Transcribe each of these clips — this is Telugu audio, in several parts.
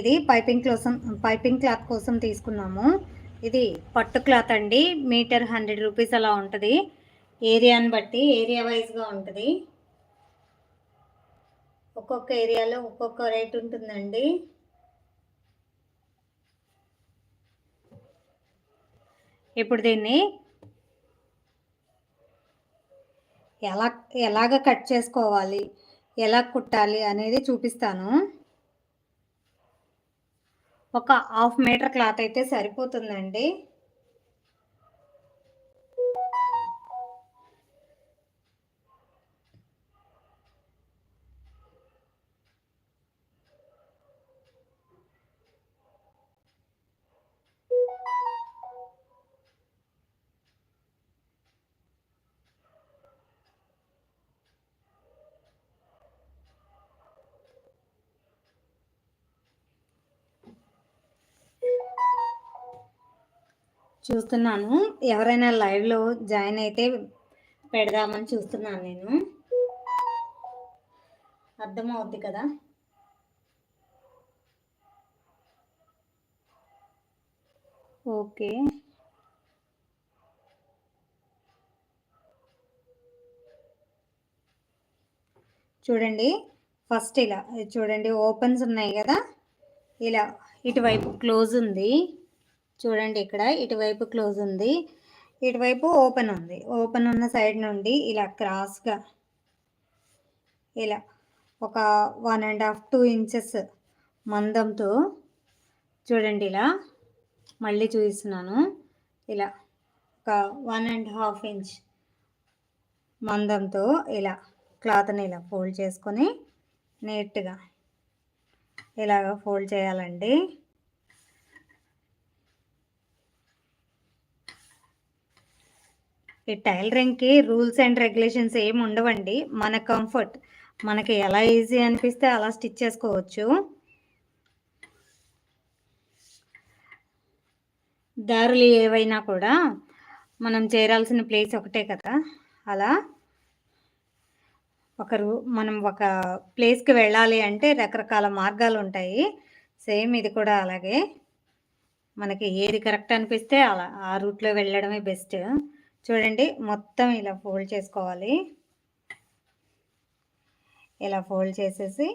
ఇది పైపింగ్ కోసం పైపింగ్ క్లాత్ కోసం తీసుకున్నాము. ఇది పట్టు క్లాత్ అండి. మీటర్ హండ్రెడ్ రూపీస్ అలా ఉంటుంది. ఏరియాని బట్టి ఏరియా వైజ్గా ఉంటుంది. ఒక్కొక్క ఏరియాలో ఒక్కొక్క రేట్ ఉంటుందండి. ఇప్పుడు దీన్ని ఎలా ఎలాగ కట్ చేసుకోవాలి ఎలా కుట్టాలి అనేది చూపిస్తాను. ఒక హాఫ్ మీటర్ క్లాత్ అయితే సరిపోతుందండి. చూస్తున్నాను. ఎవరైనా లైవ్లో జాయిన్ అయితే పెడదామని చూస్తున్నాను నేను. అర్థమవుద్ది కదా? ఓకే. చూడండి ఫస్ట్ ఇలా చూడండి ఓపెన్స్ ఉన్నాయి కదా? ఇలా ఇటువైపు క్లోజ్ ఉంది. చూడండి ఇక్కడ ఇటువైపు క్లోజ్ ఉంది. ఇటువైపు ఓపెన్ ఉంది. ఓపెన్ ఉన్న సైడ్ నుండి ఇలా క్రాస్గా ఇలా ఒక one and half two inches మందంతో చూడండి ఇలా మళ్ళీ చూపిస్తున్నాను. ఇలా ఒక వన్ అండ్ హాఫ్ ఇంచ్ మందంతో ఇలా క్లాత్ని ఇలా ఫోల్డ్ చేసుకొని నీట్గా ఇలాగ ఫోల్డ్ చేయాలండి. ఈ టైలరింగ్కి రూల్స్ అండ్ రెగ్యులేషన్స్ ఏమి ఉండవండి. మన కంఫర్ట్. మనకి ఎలా ఈజీ అనిపిస్తే అలా స్టిచ్ చేసుకోవచ్చు. దారులు ఏవైనా కూడా మనం చేరాల్సిన ప్లేస్ ఒకటే కదా. అలా ఒకరు మనం ఒక ప్లేస్కి వెళ్ళాలి అంటే రకరకాల మార్గాలు ఉంటాయి. సేమ్ ఇది కూడా అలాగే. మనకి ఏది కరెక్ట్ అనిపిస్తే అలా ఆ రూట్లో వెళ్ళడమే బెస్ట్. చూడండి మొత్తం ఇలా ఫోల్డ్ చేసుకోవాలి. ఇలా ఫోల్డ్ చేసేసి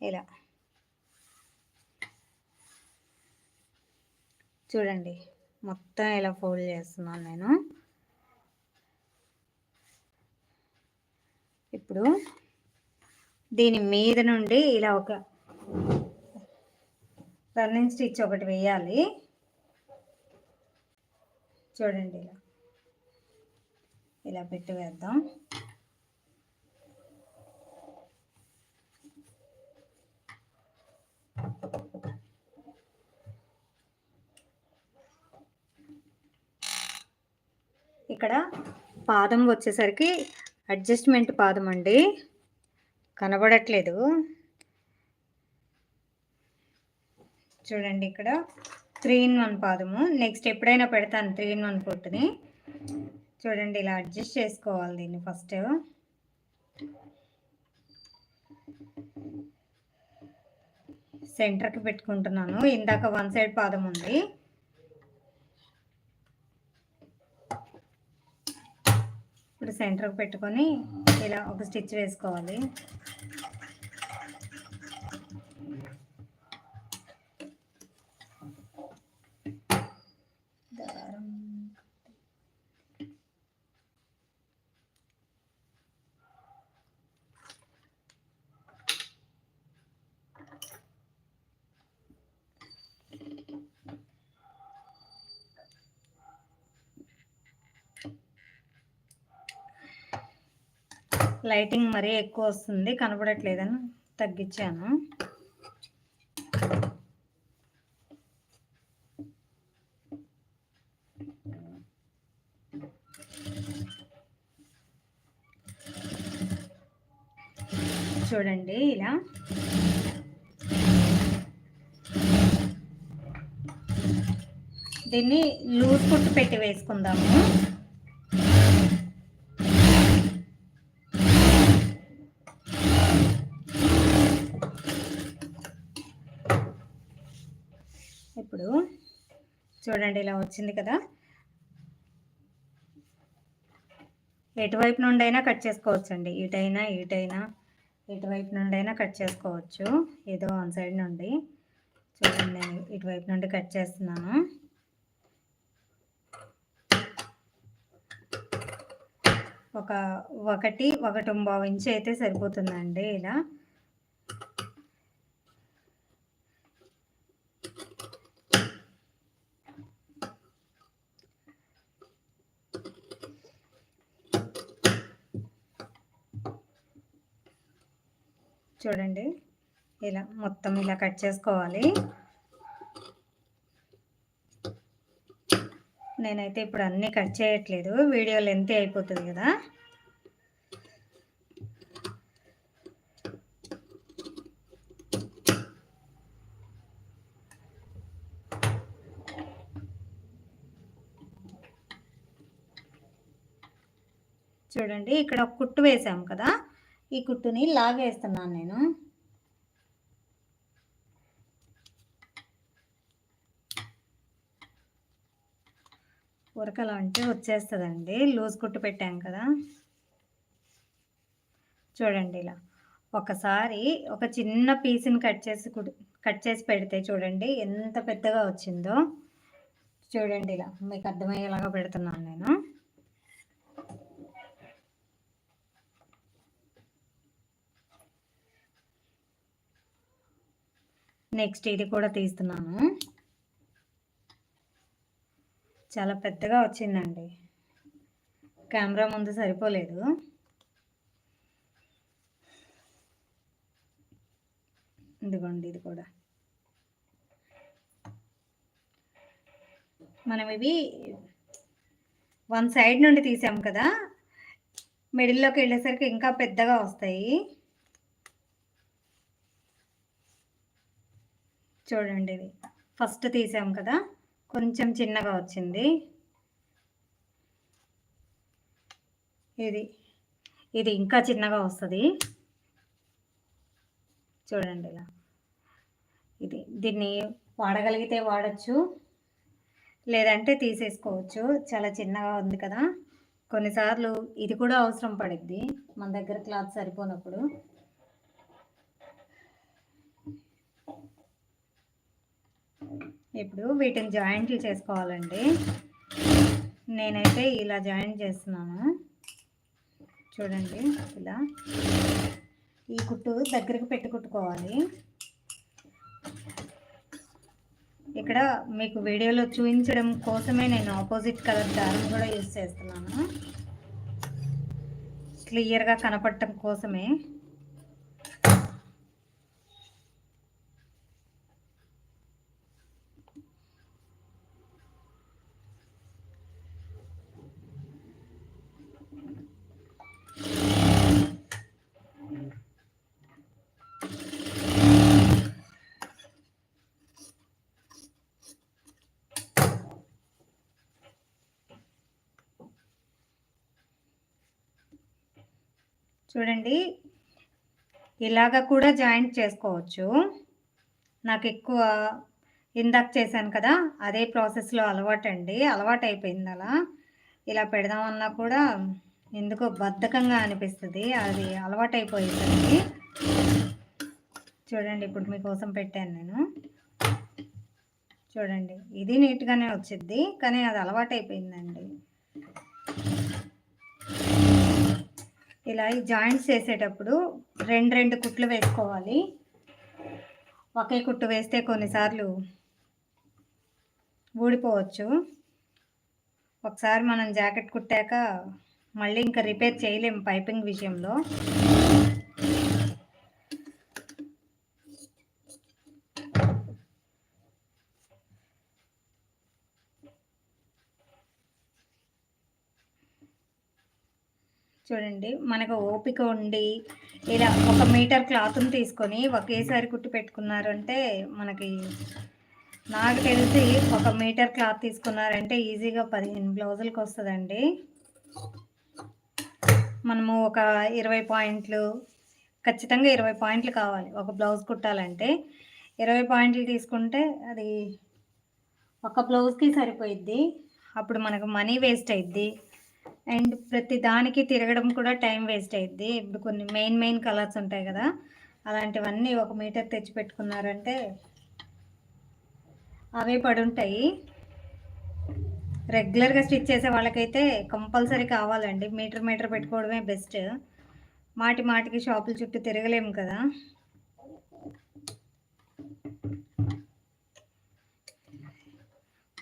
ఇలా చూడండి మొత్తం ఇలా ఫోల్డ్ చేస్తున్నాను నేను. ఇప్పుడు దీని మీద నుండి ఇలా ఒక రన్నింగ్ స్టిచ్ ఒకటి వేయాలి. చూడండి ఇలా. ఇలా పెట్టి వేద్దాం. ఇక్కడ పాదం వచ్చేసరికి అడ్జస్ట్మెంట్ పాదం అండి. కనబడట్లేదు. చూడండి ఇక్కడ. త్రీ ఇన్ వన్ పాదము. నెక్స్ట్ ఎప్పుడైనా పెడతాను త్రీ ఇన్ వన్ పొట్టుని చూడండి ఇలా అడ్జస్ట్ చేసుకోవాలి దీన్ని ఫస్ట్ సెంటర్కి పెట్టుకుంటున్నాను. ఇందాక వన్ సైడ్ పాదం ఉంది. ఇప్పుడు సెంటర్కి పెట్టుకొని ఇలా ఒక స్టిచ్ వేసుకోవాలి. లైటింగ్ మరీ ఎక్కువ వస్తుంది కనపడట్లేదని తగ్గించాను. చూడండి ఇలా. దీన్ని లూజ్ కుట్టు పెట్టి వేసుకుందాము ఇప్పుడు చూడండి ఇలా వచ్చింది కదా. ఎటువైపు నుండి అయినా కట్ చేసుకోవచ్చండి. ఇటైనా ఇటైనా ఇటువైపు నుండి అయినా కట్ చేసుకోవచ్చు. ఏదో వన్ సైడ్ నుండి. చూడండి నేను ఇటువైపు నుండి కట్ చేస్తున్నాను. ఒక ఒకటి ఒకటి ఇంచు అయితే సరిపోతుందండి ఇలా. చూడండి. ఇలా మొత్తం ఇలా కట్ చేసుకోవాలి. నేనైతే ఇప్పుడు అన్నీ కట్ చేయట్లేదు. వీడియో లెంత్ అయిపోతుంది కదా. చూడండి ఇక్కడ ఒక కుట్టు వేసాము కదా. ఈ కుట్టుని లాగేస్తున్నాను నేను. ఉరకలు అంటే వచ్చేస్తుందండి. లూజ్ కుట్టు పెట్టాం కదా. చూడండి ఇలా. ఒకసారి ఒక చిన్న పీస్ని కట్ చేసి కట్ చేసి పెడితే చూడండి ఎంత పెద్దగా వచ్చిందో. చూడండి ఇలా. మీకు అర్థమయ్యేలాగా పెడుతున్నాను నేను. నెక్స్ట్ ఇది కూడా తీస్తున్నాను. చాలా పెద్దగా వచ్చిందండి. కెమెరా ముందు సరిపోలేదు. ఇదిగోండి ఇది కూడా. మనం ఇవి వన్ సైడ్ నుండి తీసాం కదా. మిడిల్లోకి వెళ్ళేసరికి ఇంకా పెద్దగా వస్తాయి. చూడండి ఇది. ఫస్ట్ తీసాం కదా. కొంచెం చిన్నగా వచ్చింది. ఇది. ఇది ఇంకా చిన్నగా వస్తుంది. చూడండి ఇలా. ఇది. దీన్ని వాడగలిగితే వాడచ్చు. లేదంటే తీసేసుకోవచ్చు. చాలా చిన్నగా ఉంది కదా. కొన్నిసార్లు ఇది కూడా అవసరం పడుద్ది. మన దగ్గర క్లాత్ సరిపోనప్పుడు. ఇప్పుడు వీటిని జాయింట్లు చేసుకోవాలండి. నేనైతే ఇలా జాయింట్ చేస్తున్నాను. చూడండి ఇలా. ఈ కుట్టు దగ్గరకు పెట్టి కుట్టుకోవాలి. ఇక్కడ మీకు వీడియోలో చూపించడం కోసమే నేను ఆపోజిట్ కలర్ దారం కూడా యూజ్ చేస్తున్నాను. క్లియర్గా కనపడటం కోసమే. చూడండి. ఇలాగ కూడా జాయింట్ చేసుకోవచ్చు. నాకు ఎక్కువ ఇందాక చేశాను కదా అదే ప్రాసెస్లో అలవాటు అండి అలవాటు అయిపోయింది అలా. ఇలా పెడదామన్నా కూడా ఎందుకో బద్ధకంగా అనిపిస్తుంది. అది అలవాటు అయిపోయిందండి చూడండి ఇప్పుడు మీకోసం పెట్టాను నేను. చూడండి ఇది నీట్గానే వచ్చింది కానీ అది అలవాటు అయిపోయిందండి. ఇలా ఈ జాయింట్స్ వేసేటప్పుడు రెండు రెండు కుట్లు వేసుకోవాలి. ఒకే కుట్టు వేస్తే కొన్నిసార్లు ఊడిపోవచ్చు. ఒకసారి మనం జాకెట్ కుట్టాక మళ్ళీ ఇంకా రిపేర్ చేయలేము పైపింగ్ విషయంలో. చూడండి మనకు ఓపిక ఉండి ఇలా ఒక మీటర్ క్లాత్ని తీసుకొని ఒకేసారి కుట్టి పెట్టుకున్నారంటే మనకి నాకు తెలిసి ఒక మీటర్ క్లాత్ తీసుకున్నారంటే ఈజీగా పదిహేను బ్లౌజులకు వస్తుందండి. మనము ఒక ఇరవై పాయింట్లు ఖచ్చితంగా ఇరవై పాయింట్లు కావాలి ఒక బ్లౌజ్ కుట్టాలంటే. ఇరవై పాయింట్లు తీసుకుంటే అది ఒక బ్లౌజ్కి సరిపోయిద్ది. అప్పుడు మనకు మనీ వేస్ట్ అయిద్ది. అండ్ ప్రతి దానికి తిరగడం కూడా టైం వేస్ట్ అయిద్ది. ఇప్పుడు కొన్ని మెయిన్ మెయిన్ కలర్స్ ఉంటాయి కదా అలాంటివన్నీ ఒక మీటర్ తెచ్చి పెట్టుకున్నారంటే అవే పడుంటాయి. రెగ్యులర్గా స్టిచ్ చేసే వాళ్ళకైతే కంపల్సరీ కావాలండి. మీటర్ మీటర్ పెట్టుకోవడమే బెస్ట్. మాటి మాటికి షాపుల చుట్టూ తిరగలేము కదా.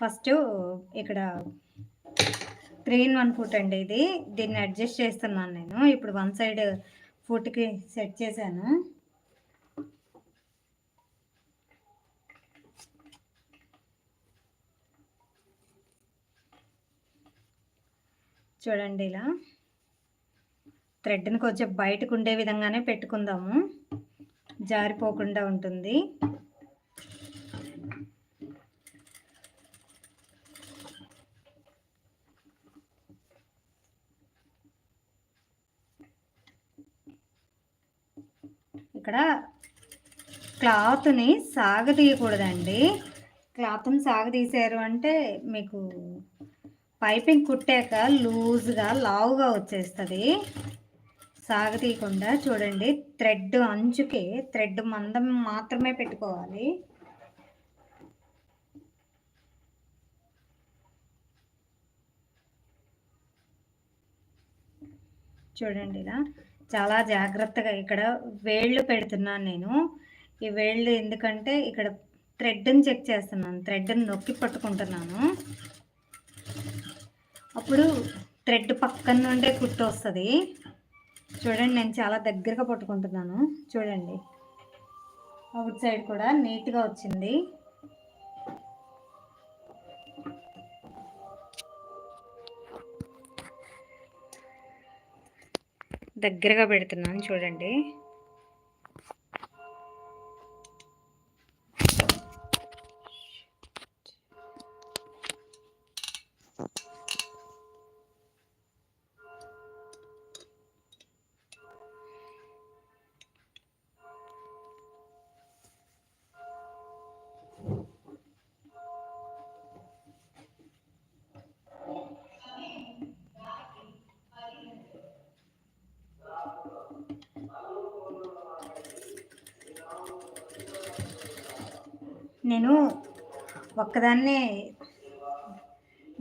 ఫస్ట్ ఇక్కడ త్రీ ఇన్ వన్ ఫుట్ అండి ఇది. దీన్ని అడ్జస్ట్ చేస్తున్నాను నేను. ఇప్పుడు వన్ సైడ్ ఫుట్కి సెట్ చేశాను. చూడండి ఇలా. థ్రెడ్ని కొంచెం బయటకు ఉండే విధంగానే పెట్టుకుందాము. జారిపోకుండా ఉంటుంది. ఇక్కడ క్లాత్ని సాగదీయకూడదండి క్లాత్ని సాగదీశారు అంటే మీకు పైపింగ్ కుట్టాక లూజ్గా లావుగా వచ్చేస్తుంది. సాగతీయకుండా చూడండి థ్రెడ్ అంచుకి థ్రెడ్ మందం మాత్రమే పెట్టుకోవాలి. చూడండి ఇలా చాలా జాగ్రత్తగా ఇక్కడ వేళ్ళు పెడుతున్నాను నేను. ఈ వేళ్ళు ఎందుకంటే ఇక్కడ థ్రెడ్ని చెక్ చేస్తున్నాను. థ్రెడ్ని నొక్కి పట్టుకుంటున్నాను. అప్పుడు థ్రెడ్ పక్కన నుండే కుట్టు వస్తుంది. చూడండి నేను చాలా దగ్గరగా పట్టుకుంటున్నాను. చూడండి. అవుట్ సైడ్ కూడా నీట్గా వచ్చింది. దగ్గరగా పెడుతున్నాను చూడండి. నేను ఒక్కదాన్నే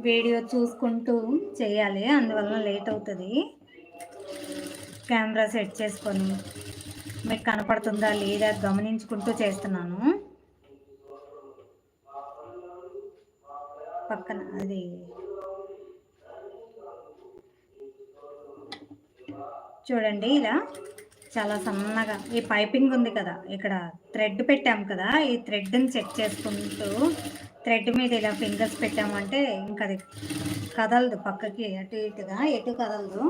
వీడియో చూసుకుంటూ చేయాలి అందువలన లేట్ అవుతుంది. కెమెరా సెట్ చేసుకొని మీకు కనపడుతుందా లేదా గమనించుకుంటూ చేస్తున్నాను. పక్కన అది చూడండి ఇలా. చాలా సన్నగా. ఈ పైపింగ్ ఉంది కదా ఇక్కడ థ్రెడ్ పెట్టాము కదా ఈ థ్రెడ్ని చెక్ చేసుకుంటూ థ్రెడ్ మీద ఇలా ఫింగర్స్ పెట్టామంటే ఇంకా అది కదలదు పక్కకి అటు ఇటుగా ఎటు కదలదు.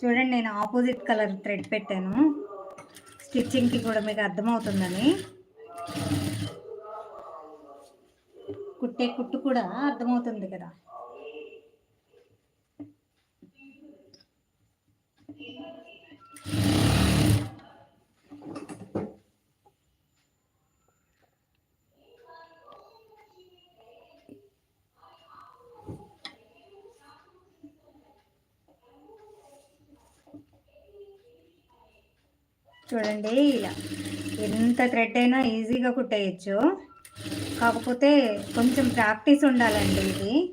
చూడండి నేను ఆపోజిట్ కలర్ థ్రెడ్ పెట్టాను. స్టిచ్చింగ్కి కూడా మీకు అర్థమవుతుందని. కుట్టే కుట్టు కూడా అర్థమవుతుంది కదా. చూడండి ఇలా. ఎంత థ్రెడ్ అయినా ఈజీగా కుట్టేయచ్చు. కాకపోతే కొంచెం ప్రాక్టీస్ ఉండాలండి ఇది.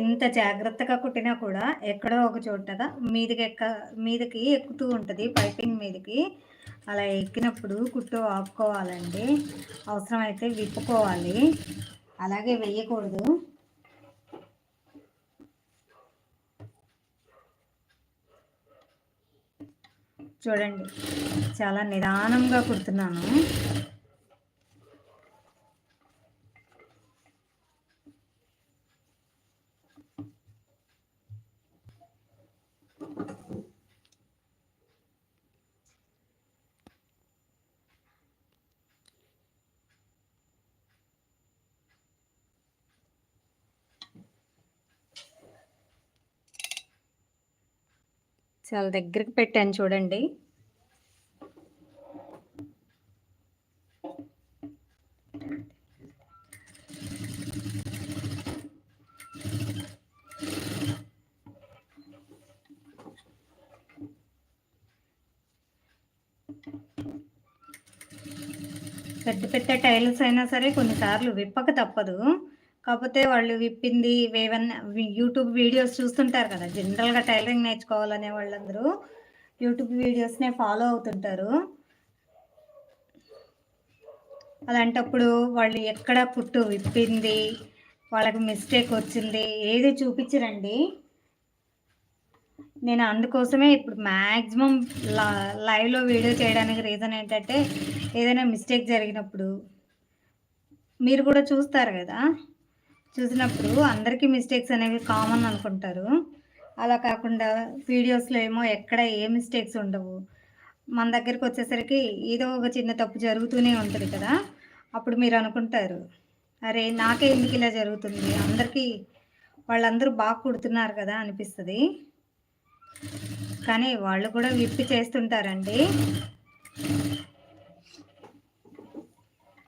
ఎంత జాగ్రత్తగా కుట్టినా కూడా ఎక్కడో ఒక చోటగా మీదకి ఎక్క మీదకి ఎక్కుతూ ఉంటుంది పైపింగ్ మీదకి. అలా ఎక్కినప్పుడు కుట్టు ఆపుకోవాలండి. అవసరమైతే విప్పుకోవాలి. అలాగే వెయ్యకూడదు. చూడండి చాలా నిదానంగా కుడుతున్నాను. చాలా దగ్గరికి పెట్టాను చూడండి. పెద్ద పెద్ద టైల్స్ అయినా సరే కొన్నిసార్లు విప్పక తప్పదు. కాకపోతే వాళ్ళు విప్పింది ఏమన్నా యూట్యూబ్ వీడియోస్ చూస్తుంటారు కదా జనరల్గా టైలరింగ్ నేర్చుకోవాలనే వాళ్ళందరూ యూట్యూబ్ వీడియోస్నే ఫాలో అవుతుంటారు. అలాంటప్పుడు వాళ్ళు ఎక్కడ పుట్టు విప్పింది వాళ్ళకి మిస్టేక్ వచ్చింది ఏది చూపించరండి? నేను అందుకోసమే ఇప్పుడు మ్యాక్సిమం లైవ్లో వీడియో చేయడానికి రీజన్ ఏంటంటే ఏదైనా మిస్టేక్ జరిగినప్పుడు మీరు కూడా చూస్తారు కదా? చూసినప్పుడు అందరికీ మిస్టేక్స్ అనేవి కామన్ అనుకుంటారు. అలా కాకుండా వీడియోస్లో ఏమో ఎక్కడ ఏ మిస్టేక్స్ ఉండవు. మన దగ్గరికి వచ్చేసరికి ఏదో ఒక చిన్న తప్పు జరుగుతూనే ఉంటుంది కదా. అప్పుడు మీరు అనుకుంటారు అరే నాకే ఎందుకు ఇలా జరుగుతుంది? అందరికీ వాళ్ళందరూ బాగా కుడుతున్నారు కదా అనిపిస్తుంది. కానీ వాళ్ళు కూడా విప్పి చేస్తుంటారండి.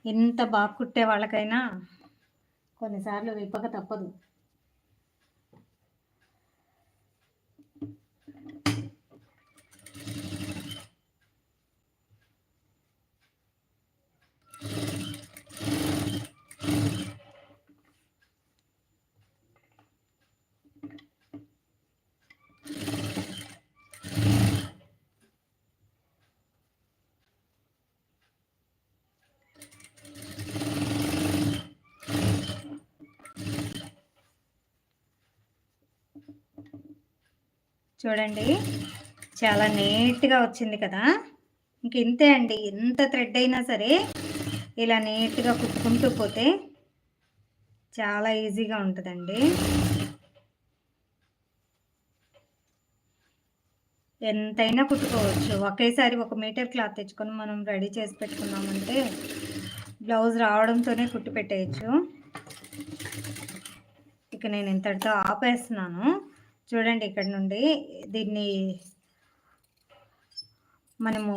ఎంత బాగా కుట్టే వాళ్ళకైనా కొన్నిసార్లు విప్పక తప్పదు. చూడండి. చాలా నీట్గా వచ్చింది కదా. ఇంక ఇంతే అండి. ఎంత థ్రెడ్ అయినా సరే ఇలా నీట్గా కుట్టుకుంటూ పోతే చాలా ఈజీగా ఉంటుందండి. ఎంతైనా కుట్టుకోవచ్చు. ఒకేసారి ఒక మీటర్ క్లాత్ తెచ్చుకొని మనం రెడీ చేసి పెట్టుకున్నామంటే బ్లౌజ్ రావడంతోనే కుట్టు పెట్టేయచ్చు. ఇక నేను ఇంతటితో ఆపేస్తున్నాను. చూడండి ఇక్కడ నుండి దీన్ని మనము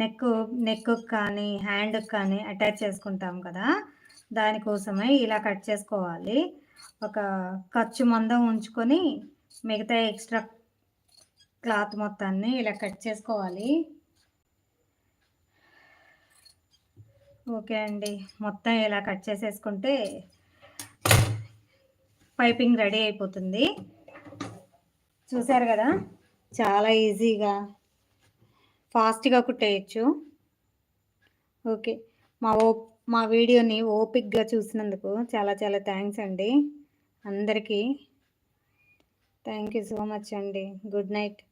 నెక్ నెక్ కానీ హ్యాండ్ కానీ అటాచ్ చేసుకుంటాం కదా. దానికోసమే ఇలా కట్ చేసుకోవాలి. ఒక ఖర్చు మందం ఉంచుకొని మిగతా ఎక్స్ట్రా క్లాత్ మొత్తాన్ని ఇలా కట్ చేసుకోవాలి. ఓకే అండి. మొత్తం ఇలా కట్ చేసేసుకుంటే పైపింగ్ రెడీ అయిపోతుంది. చూసారు కదా? చాలా ఈజీగా ఫాస్ట్గా కుట్టేయచ్చు. ఓకే. మా ఓ మా వీడియోని ఓపిక్గా చూసినందుకు చాలా చాలా థ్యాంక్స్ అండి. అందరికీ. థ్యాంక్ యూ సో మచ్ అండి. Good night.